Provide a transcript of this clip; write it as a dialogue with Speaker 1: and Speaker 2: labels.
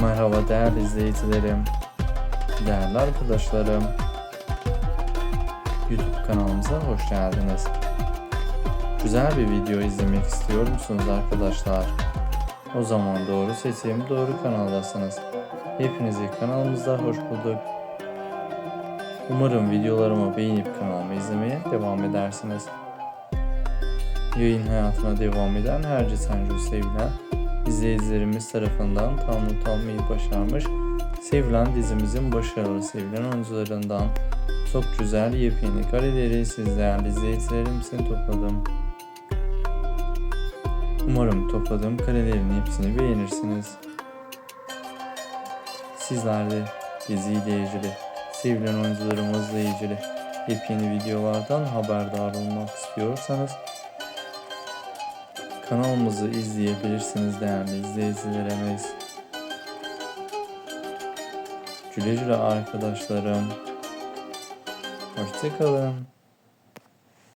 Speaker 1: Merhaba değerli izleyicilerim, değerli arkadaşlarım. YouTube kanalımıza hoş geldiniz. Güzel bir video izlemek istiyor musunuz arkadaşlar? O zaman doğru seçim, doğru kanaldasınız. Hepinizi kanalımızda hoş bulduk. Umarım videolarımı beğenip kanalımı izlemeye devam edersiniz. Yayın hayatına devam eden her Sencü sevilen izleyicilerimiz tarafından tam not almayı başarmış. Sevilen dizimizin başarılı sevilen oyuncularından çok güzel yepyeni kareleri siz değerli izleyicilerim için topladım. Umarım topladığım karelerin hepsini beğenirsiniz. Sizler de diziyle ilgili, sevilen oyuncularımızla ilgili yepyeni videolardan haberdar olmak istiyorsanız kanalımızı izleyebilirsiniz değerli izleyicilerimiz. Güle güle arkadaşlarım. Hoşçakalın.